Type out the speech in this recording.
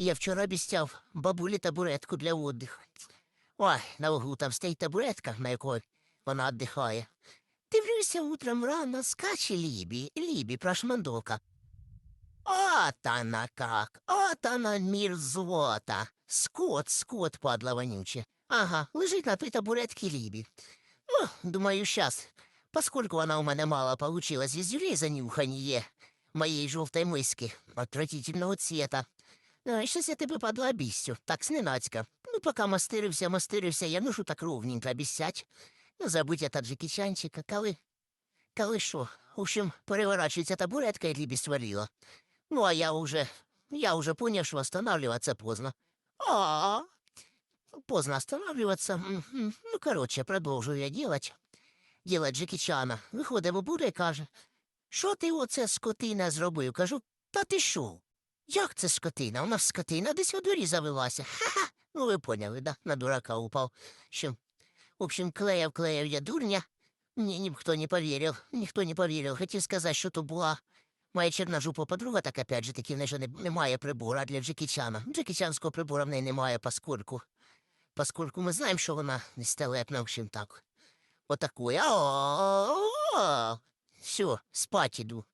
Я вчора обіцяв бабулі табуретку для отдиху. Ой, на углу там стоїть табуретка, на якій вона віддихає. Дивлюся утром рано, скаче Лібі, Лібі прошмандовка. От она как, от она мерзота. Скот, скот, падла вонюче. Ага, лежить на той табуретці Лібі. Ну, думаю, щас, поскольку вона у мене мало получилась из юлей занюханье моей желтой миски отвратительного цвета. А, щас я тебе падла обіссю, так сненацька. Ну, пока мастирився, мастирився, я нужу так ровненько обіссять. Ну, забудь я таджикичанчика, коли... Коли що? В общем, переворачується табуретка і Лібі свалила. Ну, а я уже... Я уже понял, что останавливаться поздно. А, поздно останавливаться. Ну, короче, продовжую я делать. Делать Джекі Чана. Виходить бабуля і каже, що ти оце скотина зробив? Кажу, та ти що? Як це скотина? У нас скотина десь у дворі завелася. Ха-ха. Ну, ви поняли, да? На дурака упав. Що? В общем, клеяв, клеяв я дурня. Мне никто не поверил, никто не поверил. Хотів сказати, що то була моя черножупа подруга, так опять же таки в неї не, немає прибора для Джекі Чана. Джекічанського прибора в неї немає, поскольку. Поскольку ми знаємо, що вона нестелепна, в общем так. Отаку. Все, спать іду.